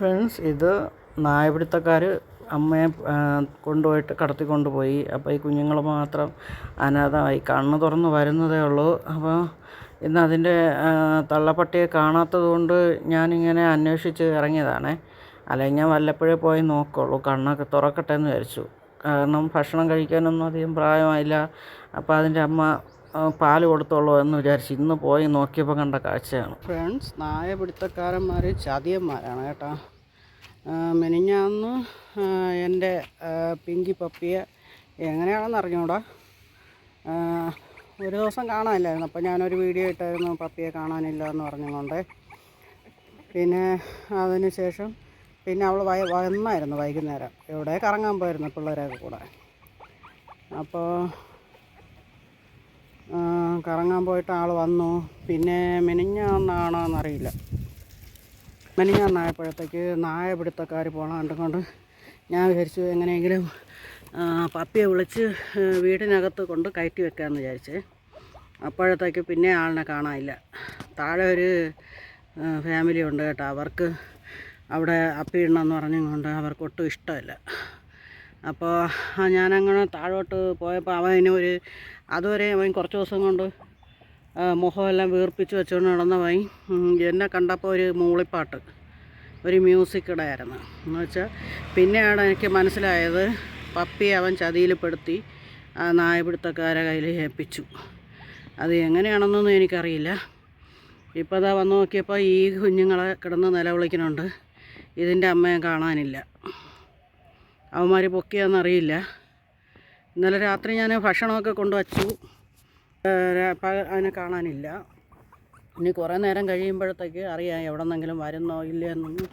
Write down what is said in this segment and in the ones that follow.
Friends ഇത് നായപിടുത്തക്കാർ അമ്മയെ കൊണ്ടുപോയിട്ട് കടത്തി കൊണ്ടുപോയി അപ്പോൾ ഈ കുഞ്ഞുങ്ങൾ മാത്രം അനാഥമായി. കണ്ണ് തുറന്ന് വരുന്നതേ ഉള്ളൂ. അപ്പോൾ ഇന്ന് അതിന്റെ തള്ളപ്പട്ടിയെ കാണാത്തത് കൊണ്ട് ഞാനിങ്ങനെ അന്വേഷിച്ച് ഇറങ്ങിയതാണേ. അല്ലെങ്കിൽ ഞാൻ വല്ലപ്പോഴേ പോയി നോക്കുള്ളൂ. കണ്ണൊക്കെ തുറക്കട്ടെ എന്ന് വിചാരിച്ചു. കാരണം ഭക്ഷണം കഴിക്കാനൊന്നും അധികം പ്രായമായില്ല. അപ്പോൾ അതിന്റെ അമ്മ പാൽ കൊടുത്തോളൂ എന്ന് വിചാരിച്ചു ഇന്ന് പോയി നോക്കിയപ്പോൾ കണ്ട കാഴ്ചയാണ്. ഫ്രണ്ട്സ് നായ പിടുത്തക്കാരന്മാർ ചതിയന്മാരാണ് കേട്ടോ. മെനിഞ്ഞാന്ന് എന്റെ പിങ്കി പപ്പിയെ എങ്ങനെയാണെന്ന് അറിഞ്ഞൂടാ. ഒരു ദിവസം കാണാനില്ലായിരുന്നു. അപ്പോൾ ഞാനൊരു വീഡിയോ ഇട്ടായിരുന്നു പപ്പിയെ കാണാനില്ല എന്ന് പറഞ്ഞുകൊണ്ട്. പിന്നെ അതിന് ശേഷം പിന്നെ അവൾ വയ വന്നായിരുന്നു വൈകുന്നേരം. എവിടെ കറങ്ങാൻ പോയിരുന്നു പിള്ളേരൊക്കെ കൂടെ. അപ്പോൾ കറങ്ങാൻ പോയിട്ട് ആൾ വന്നു. പിന്നെ മെനിഞ്ഞാന്നാണോ എന്നറിയില്ല മെനിഞ്ഞാന്നായപ്പോഴത്തേക്ക് നായ പിടുത്തക്കാർ പോകണം കൊണ്ട് ഞാൻ വിചാരിച്ചു എങ്ങനെയെങ്കിലും പപ്പിയെ വിളിച്ച് വീടിനകത്ത് കൊണ്ട് കയറ്റി വെക്കാമെന്ന് വിചാരിച്ചേ. അപ്പോഴത്തേക്ക് പിന്നെ ആളിനെ കാണാനില്ല. താഴെ ഒരു ഫാമിലി ഉണ്ട് കേട്ടോ. അവർക്ക് അവിടെ അപ്പിയിടണമെന്ന് പറഞ്ഞുകൊണ്ട് അവർക്ക് ഒട്ടും ഇഷ്ടമല്ല. അപ്പോൾ ഞാനങ്ങനെ താഴോട്ട് പോയപ്പോൾ അവന് ഒരു അതുവരെ അവൻ കുറച്ച് ദിവസം കൊണ്ട് മുഖമെല്ലാം വീർപ്പിച്ച് വെച്ചുകൊണ്ട് നടന്നവൻ എന്നെ കണ്ടപ്പോൾ ഒരു മൂളിപ്പാട്ട് ഒരു മ്യൂസിക് ഇടയായിരുന്നു. എന്ന് വെച്ചാൽ പിന്നെയാണ് എനിക്ക് മനസ്സിലായത് പപ്പി അവൻ ചതിയിൽപ്പെടുത്തി ആ നായപിടുത്തക്കാരെ കയ്യിൽ ഏൽപ്പിച്ചു. അത് എങ്ങനെയാണെന്നൊന്നും എനിക്കറിയില്ല. ഇപ്പോൾ അതാ വന്ന് നോക്കിയപ്പോൾ ഈ കുഞ്ഞുങ്ങളെ കിടന്ന് നിലവിളിക്കുന്നുണ്ട്. ഇതിന്റെ അമ്മയെ കാണാനില്ല. അവന്മാർ പൊക്കിയാന്നറിയില്ല ഇന്നലെ രാത്രി ഞാൻ ഭക്ഷണമൊക്കെ കൊണ്ടുവച്ചു. അതിനെ കാണാനില്ല. ഇനി കുറേ നേരം കഴിയുമ്പോഴത്തേക്ക് അറിയാം എവിടെ നിന്നെങ്കിലും വരുന്നോ ഇല്ലയെന്നൊന്നും.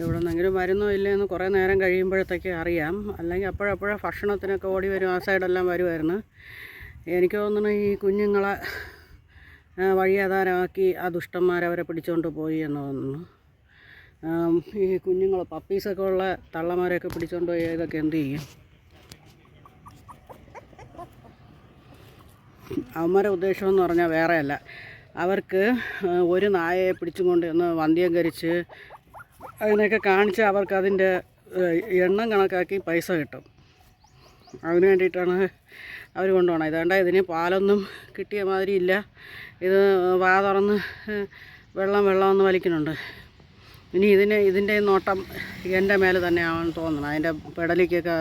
എവിടെ നിന്നെങ്കിലും വരുന്നോ ഇല്ലയെന്ന് കുറേ നേരം കഴിയുമ്പോഴത്തേക്ക് അറിയാം. അല്ലെങ്കിൽ അപ്പോഴപ്പോഴേ ഭക്ഷണത്തിനൊക്കെ ഓടി വരും. ആ സൈഡെല്ലാം വരുമായിരുന്നു എനിക്ക് തോന്നുന്നു ഈ കുഞ്ഞുങ്ങളെ വഴിയാധാരമാക്കി ആ ദുഷ്ടന്മാരവരെ പിടിച്ചുകൊണ്ട് പോയി എന്ന് തോന്നുന്നു. ഈ കുഞ്ഞുങ്ങൾ പപ്പീസൊക്കെ ഉള്ള തള്ളമാരെയൊക്കെ പിടിച്ചുകൊണ്ട് പോയി ഇതൊക്കെ എന്ത് ചെയ്യും? അവന്മാരെ ഉദ്ദേശം എന്ന് പറഞ്ഞാൽ വേറെയല്ല. അവർക്ക് ഒരു നായയെ പിടിച്ചും കൊണ്ട് ഒന്ന് വന്ധ്യീകരിച്ച് അതിനൊക്കെ കാണിച്ച് അവർക്ക് അതിന്റെ എണ്ണം കണക്കാക്കി പൈസ കിട്ടും. അതിന് വേണ്ടിയിട്ടാണ് അവർ കൊണ്ടുപോകണം ഇതാണ്ട് ഇതിന് പാലൊന്നും കിട്ടിയ മാതിരി ഇല്ല. ഇത് വാ തുറന്ന് വെള്ളം വെള്ളമൊന്നും വലിക്കുന്നുണ്ട്. ഇനി ഇതിന് ഇതിന്റെ നോട്ടം എന്റെ മേലെ തന്നെയാണെന്ന് തോന്നുന്നത് അതിന്റെ പെടലിക്കൊക്കെ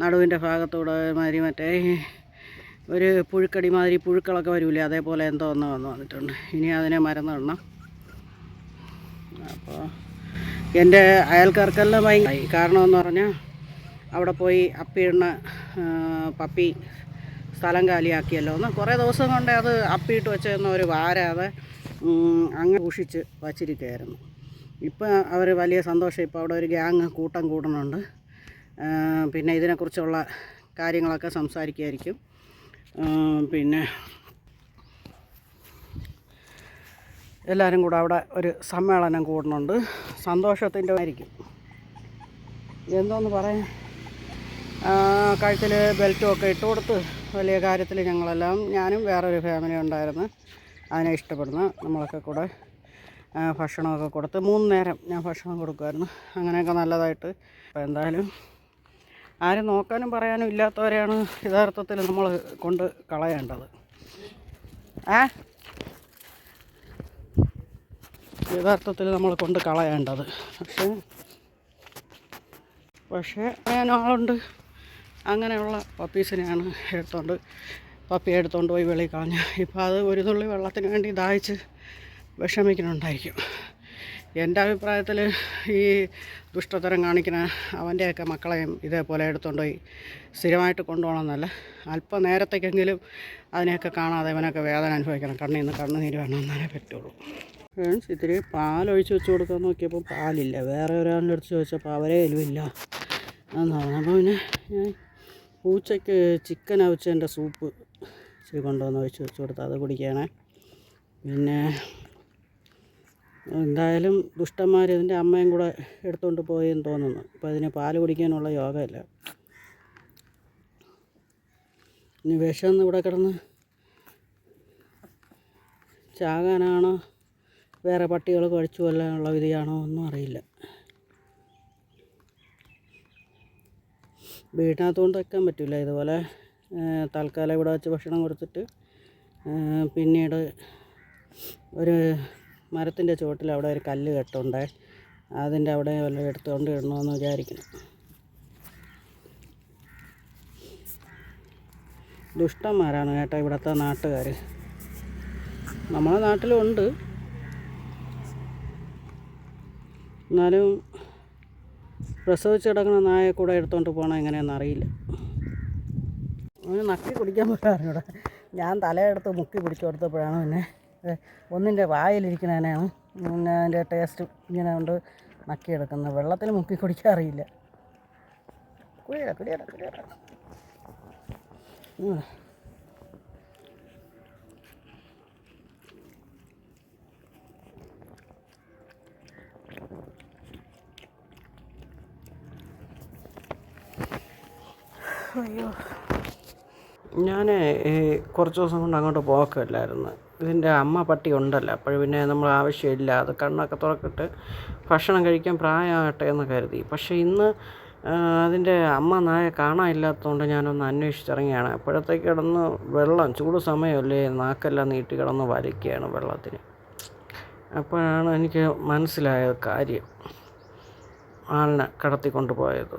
നടുവിന്റെ ഭാഗത്തൂടെ മാതിരി മറ്റേ ഒരു പുഴുക്കടി മാതിരി പുഴുക്കളൊക്കെ വരില്ലേ അതേപോലെ എന്തോ ഒന്ന് വന്ന് വന്നിട്ടുണ്ട്. ഇനി അതിനെ മരുന്നിടണം അപ്പോൾ എന്റെ അയൽക്കാർക്കെല്ലാം ഭയങ്കര കാരണമെന്ന് പറഞ്ഞാൽ അവിടെ പോയി അപ്പിയിടുന്ന പപ്പി സ്ഥലം കാലിയാക്കിയല്ലോ. എന്ന് കുറേ ദിവസം കൊണ്ട് അത് അപ്പിയിട്ട് വെച്ചതെന്ന് ഒരു വാരാതെ അങ്ങ് സൂക്ഷിച്ച് വച്ചിരിക്കുകയായിരുന്നു. ഇപ്പം അവർ വലിയ സന്തോഷം. ഇപ്പോൾ അവിടെ ഒരു ഗ്യാങ് കൂട്ടം കൂടുന്നുണ്ട്. പിന്നെ ഇതിനെക്കുറിച്ചുള്ള കാര്യങ്ങളൊക്കെ സംസാരിക്കുമായിരിക്കും. പിന്നെ എല്ലാവരും കൂടെ അവിടെ ഒരു സമ്മേളനം കൂടുന്നുണ്ട്. സന്തോഷത്തിന്റെ ആയിരിക്കും. എന്തോന്ന് പറയാൻ? കഴുത്തിൽ ബെൽറ്റും ഒക്കെ ഇട്ട് കൊടുത്ത് വലിയ കാര്യത്തിൽ ഞങ്ങളെല്ലാം ഞാനും വേറൊരു ഫാമിലി ഉണ്ടായിരുന്നു. അതിനെ ഇഷ്ടപ്പെടുന്ന നമ്മളൊക്കെ കൂടെ ഭക്ഷണമൊക്കെ കൊടുത്ത് മൂന്ന് നേരം ഞാൻ ഭക്ഷണം കൊടുക്കുമായിരുന്നു അങ്ങനെയൊക്കെ നല്ലതായിട്ട്. അപ്പോൾ എന്തായാലും ആരും നോക്കാനും പറയാനും ഇല്ലാത്തവരെയാണ് യഥാർത്ഥത്തിൽ നമ്മൾ കൊണ്ട് കളയേണ്ടത്. ഏ? യഥാർത്ഥത്തിൽ നമ്മൾ കൊണ്ട് കളയേണ്ടത്. പക്ഷേ പക്ഷേ ഞാൻ ആളുണ്ട്. അങ്ങനെയുള്ള പപ്പീസിനെയാണ് എടുത്തോണ്ട് പപ്പി എടുത്തോണ്ട് പോയി വെളിയിൽ കളഞ്ഞ്. ഇപ്പോൾ അത് ഒരു തുള്ളി വെള്ളത്തിന് വേണ്ടി ദാഹിച്ച് വിഷമിക്കുന്നുണ്ടായിരിക്കും. എന്റെ അഭിപ്രായത്തിൽ ഈ ദുഷ്ടതരം കാണിക്കുന്ന അവന്റെയൊക്കെ മക്കളെയും ഇതേപോലെ എടുത്തുകൊണ്ട് പോയി സ്ഥിരമായിട്ട് കൊണ്ടുപോകണമെന്നല്ല. അല്പം നേരത്തേക്കെങ്കിലും അതിനെയൊക്കെ കാണാതെ അവനൊക്കെ വേദന അനുഭവിക്കണം. കണ്ണിൽ നിന്ന് കണ്ണുനീര് വേണം എന്നാലേ പറ്റുള്ളൂ. ഫ്രണ്ട്സ് ഇത്തിരി പാലൊഴിച്ച് വെച്ച് കൊടുക്കാൻ നോക്കിയപ്പോൾ പാലില്ല. വേറെ ഒരാളുടെ അടുത്ത് ചോദിച്ചപ്പോൾ അവരെ ഇല്ല എന്നാണ്. അപ്പോൾ പിന്നെ ഞാൻ പൂച്ചയ്ക്ക് ചിക്കൻ അവിച്ചതിന്റെ സൂപ്പ് ഇച്ചിരി കൊണ്ടുവന്ന് ഒഴിച്ച് വെച്ച് കൊടുത്ത് അത് കുടിക്കണേ പിന്നെ എന്തായാലും ദുഷ്ടന്മാർ ഇതിന്റെ അമ്മയും കൂടെ എടുത്തുകൊണ്ട് പോയെന്ന് തോന്നുന്നു. അപ്പോൾ അതിന് പാൽ കുടിക്കാനുള്ള യോഗമില്ല ഇനി വിഷം ഇവിടെ കിടന്ന് ചാകാനാണോ? വേറെ പട്ടികൾ കഴിച്ചു കൊല്ലാനുള്ള വിധിയാണോ ഒന്നും അറിയില്ല. വീടിനകത്തുകൊണ്ട് വയ്ക്കാൻ പറ്റില്ല ഇതുപോലെ. തൽക്കാലം ഇവിടെ വെച്ച് ഭക്ഷണം കൊടുത്തിട്ട് പിന്നീട് ഒരു മരത്തിന്റെ ചുവട്ടിൽ അവിടെ ഒരു കല്ല് കെട്ടുണ്ട്. അതിന്റെ അവിടെ വല്ലതും എടുത്തുകൊണ്ട് ഇടണമെന്ന് വിചാരിക്കണം ദുഷ്ടന്മാരാണ് കേട്ടോ ഇവിടുത്തെ നാട്ടുകാർ നമ്മളെ നാട്ടിലുണ്ട് എന്നാലും പ്രസവിച്ച് കിടക്കുന്ന നായെ കൂടെ എടുത്തോണ്ട് പോകണം എങ്ങനെയാണെന്ന് അറിയില്ല. അവന് നക്കി കുടിക്കാൻ പറ്റാറിവിടെ ഞാൻ തലയെടുത്ത് മുക്കി പിടിച്ചു കൊടുത്തപ്പോഴാണ് പിന്നെ ഒന്നിന്റെ വായിലിരിക്കുന്നതിനാണ് പിന്നെ അതിന്റെ ടേസ്റ്റ് ഇങ്ങനെ കൊണ്ട് നക്കിയെടുക്കുന്നത് വെള്ളത്തിൽ മുക്കി കുടിക്കാൻ അറിയില്ല. കുടിയട കുടിയട കുടിയട. അയ്യോ. ഞാൻ കുറച്ച് ദിവസം കൊണ്ട് അങ്ങോട്ട് പോക്കല്ലായിരുന്നു ഇതിന്റെ അമ്മ പട്ടി ഉണ്ടല്ലോ. അപ്പോൾ പിന്നെ നമ്മൾ ആവശ്യമില്ല. അത് കണ്ണൊക്കെ തുറക്കിട്ട് ഭക്ഷണം കഴിക്കാൻ പ്രായമാകട്ടെ എന്ന് കരുതി. പക്ഷേ ഇന്ന് അതിന്റെ അമ്മ നായ കാണാനില്ലാത്തതുകൊണ്ട് ഞാനൊന്ന് അന്വേഷിച്ചിറങ്ങിയാണ്. അപ്പോഴത്തേക്ക് കിടന്ന് വെള്ളം ചൂട് സമയമല്ലേ? നാക്കെല്ലാം നീട്ടി കിടന്ന് വലിക്കുകയാണ് വെള്ളത്തിന്. അപ്പോഴാണ് എനിക്ക് മനസ്സിലായ കാര്യം. ആളിനെ കടത്തിക്കൊണ്ട് പോയത്